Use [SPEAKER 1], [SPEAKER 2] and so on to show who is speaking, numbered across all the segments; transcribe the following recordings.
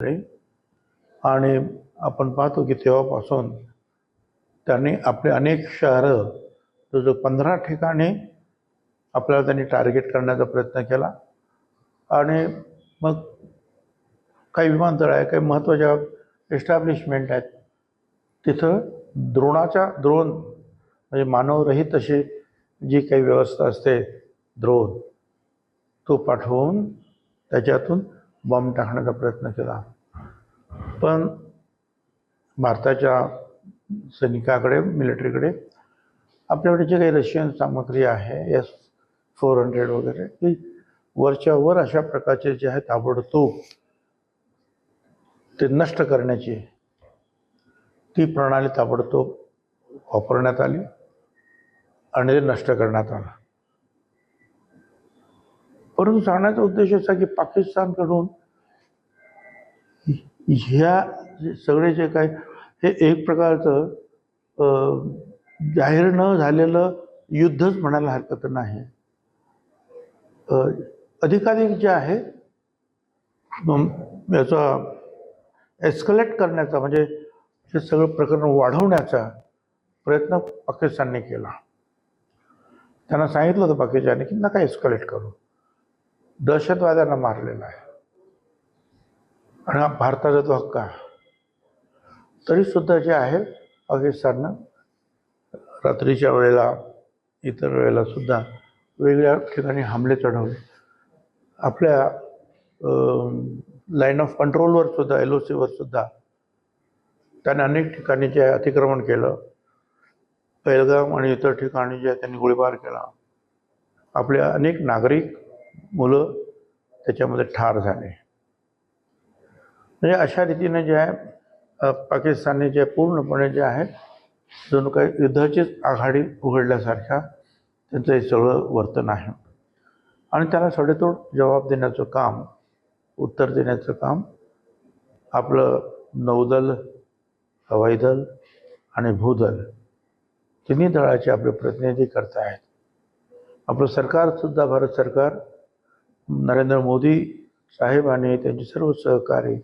[SPEAKER 1] आणि आपण पाहतो की तेव्हापासून त्यांनी आपले अनेक शहरं जवळजवळ पंधरा ठिकाणी आपल्याला त्यांनी टार्गेट करण्याचा प्रयत्न केला. आणि मग काही विमानतळ आहे काही महत्त्वाच्या एस्टॅब्लिशमेंट आहेत. तिथं द्रोणाच्या द्रोण म्हणजे मानवरहित अशी जी काही व्यवस्था असते द्रोण तो पाठवून त्याच्यातून बॉम्ब टाकण्याचा प्रयत्न केला. पण भारताच्या सैनिकाकडे मिलिटरीकडे आपल्याकडे जे काही रशियन सामग्री आहे एस फोर हंड्रेड वगैरे ती वरच्या वर अशा प्रकारचे जे आहे ताबडतोब ते नष्ट करण्याची ती प्रणाली ताबडतोब वापरण्यात आली आणि ते नष्ट करण्यात आलं. परंतु सांगण्याचा उद्देश असा की पाकिस्तानकडून ह्या सगळे जे काय हे एक प्रकारचं जाहीर न झालेलं युद्धच म्हणायला हरकत नाही. अधिकाधिक जे आहे याचा एस्कलेट करण्याचा म्हणजे हे सगळं प्रकरण वाढवण्याचा प्रयत्न पाकिस्तानने केला. त्यांना सांगितलं होतं पाकिस्तानने की नका एस्कलेट करू. दहशतवाद्यांना मारलेला आहे. आणि हा भारताचा तो हक्क आहे. तरीसुद्धा जे आहे पाकिस्ताननं रात्रीच्या वेळेला इतर वेळेला सुद्धा वेगळ्या ठिकाणी हमले चढवले. आपल्या लाईन ऑफ कंट्रोलवर सुद्धा एल ओ सीवर सुद्धा त्याने अनेक ठिकाणी जे अतिक्रमण केलं. पैलगाम आणि इतर ठिकाणी जे त्यांनी गोळीबार केला. आपले अनेक नागरिक मुलं त्याच्यामध्ये ठार झाले. म्हणजे अशा रीतीने जे आहे पाकिस्तानने जे पूर्णपणे जे आहे जणू काही युद्धाचीच आघाडी उघडल्यासारख्या त्यांचं हे सगळं वर्तन आहे. आणि त्याला सडेतोड जबाब देण्याचं काम उत्तर देण्याचं काम आपलं नौदल हवाई दल आणि भूदल तिन्ही दळाचे आपले प्रतिनिधी करत आहेत आपलं सरकारसुद्धा भारत सरकार नरेंद्र मोदी साहेब आणि त्यांचे सर्व सहकारी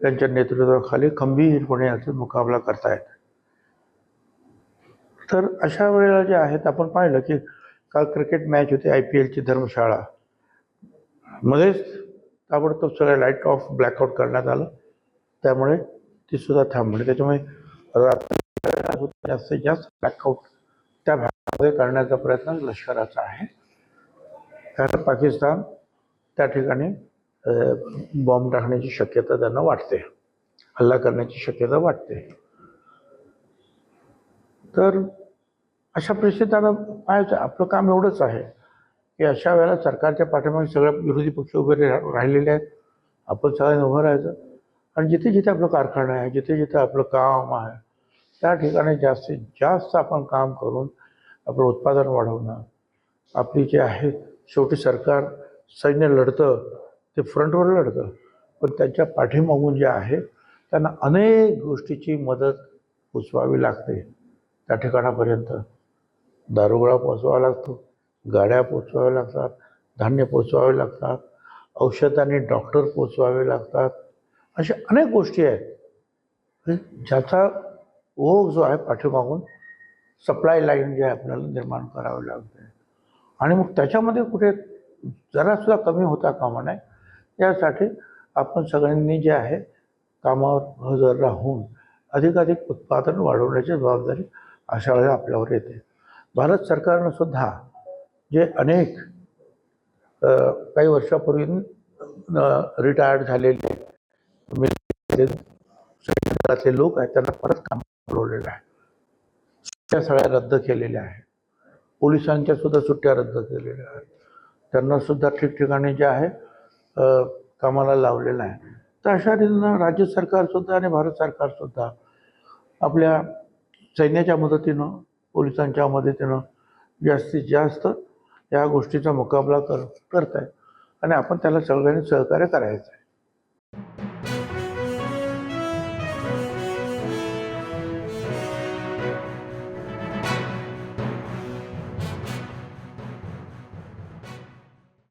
[SPEAKER 1] त्यांच्या नेतृत्वाखाली खंबीरपणे याचा मुकाबला करतायत. तर अशा वेळेला जे आहेत आपण पाहिलं की काल क्रिकेट मॅच होती आय पी एलची धर्मशाळा. मध्येच ताबडतोब सगळ्या लाइट ऑफ ब्लॅकआउट करण्यात आलं. त्यामुळे ती सुद्धा थांबली. त्याच्यामुळे रात्री जास्तीत जास्त ब्लॅकआउट त्या भागामध्ये करण्याचा प्रयत्न लष्कराचा आहे. कारण पाकिस्तान त्या ठिकाणी बॉम्ब टाकण्याची शक्यता त्यांना वाटते. हल्ला करण्याची शक्यता वाटते. तर अशा परिस्थितीत आता पाहायचं आपलं काम एवढंच आहे की अशा वेळेला सरकारच्या पाठीमागे सगळ्या विरोधी पक्ष उभे रा- राहिलेले आहेत. आपण सगळ्यांनी उभं राहायचं. आणि जिथे जिथे आपलं कारखाना आहे जिथे जिथे आपलं काम आहे त्या ठिकाणी जास्तीत जास्त आपण काम करून आपलं उत्पादन वाढवणं आपली जे आहे शेवटी सरकार सैन्य लढतं ते फ्रंटवर लढतं. पण त्यांच्या पाठीमागून जे आहे त्यांना अनेक गोष्टीची मदत पोचवावी लागते. त्या ठिकाणापर्यंत दारुगोळा पोचवावा लागतो गाड्या पोचवाव्या लागतात धान्य पोचवावे लागतात औषध आणि डॉक्टर पोचवावे लागतात. अशा अनेक गोष्टी आहेत. ज्याचा ओघ जो आहे पाठीमागून सप्लाय लाईन जे आहे आपल्याला निर्माण करावे लागते. आणि मग त्याच्यामध्ये कुठे जरासुद्धा कमी होता कामा नये. यासाठी आपण सगळ्यांनी जे आहे कामावर हजर राहून अधिकाधिक उत्पादन वाढवण्याची जबाबदारी अशा वेळेला आपल्यावर येते. भारत सरकारनं सुद्धा जे अनेक काही वर्षापूर्वी रिटायर्ड झालेले लोक आहेत त्यांना परत काम बोलवलेलं आहे. त्या सगळ्या रद्द केलेल्या आहेत. पोलिसांच्या सुद्धा सुट्ट्या रद्द केलेल्या आहेत. त्यांना सुद्धा ठिकठिकाणी जे आहे कामाला लावलेलं आहे. तर अशा रीतीनं राज्य सरकारसुद्धा आणि भारत सरकारसुद्धा आपल्या सैन्याच्या मदतीनं पोलिसांच्या मदतीनं जास्तीत जास्त या गोष्टीचा मुकाबला कर करत आहे आणि आपण त्याला सगळ्यांनी सहकार्य करायचं आहे